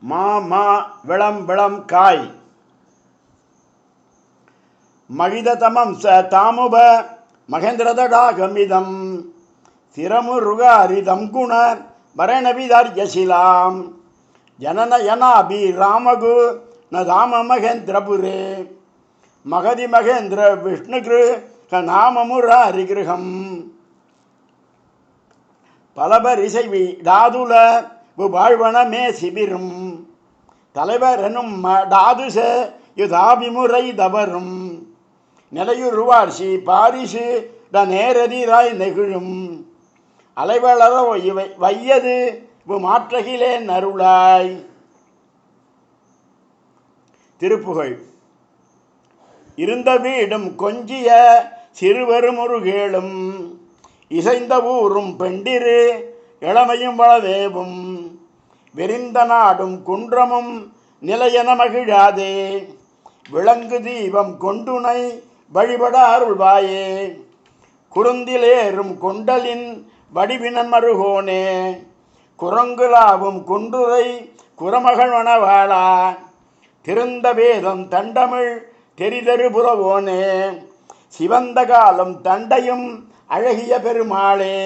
மா மா விளம் விளம் காய். மகிததமம் ச தாமுப மகேந்திரதடாகமிதம். சிரமுருகாரிதம் குண மரணவிதார்யசிலாம் ஜனனயனாபி ராமகு ந தாம மகேந்திரபுரே. மகதி மகேந்திர விஷ்ணு விஷ்ணுகிரு நாமமுராரிகிருகம் பலபரிசை விடாதுல வாழ்வனமே சிபிரும் தலைவரனும் டாதுச யுதாபிமுறை தவறும். நிலையுருவார்சி பாரிசு த நேரதிராய் நெகிழும். அலைவளரோ இவை வையது மாற்றகிலே நருளாய். திருப்புகழ். இருந்த வீடும் கொஞ்சிய சிறுவரும் முருகேளும் இசைந்த ஊரும் பெண்டிரு இளமையும் வளவேவும். விரிந்த நாடும் குன்றமும் நிலையென மகிழாதே. விளங்கு தீபம் கொண்டுனை வழிபட அருள்வாயே குறுந்திலேறும் கொண்டலின் வடிவினன் மருகோனே குரங்குலாவும் குன்றுரை குரமகள் மணவாளா. திருந்த வேதம் தண்டமிழ் தெரிதரு புறவோனே. சிவந்த காலம் தண்டையும் அழகிய பெருமாளே.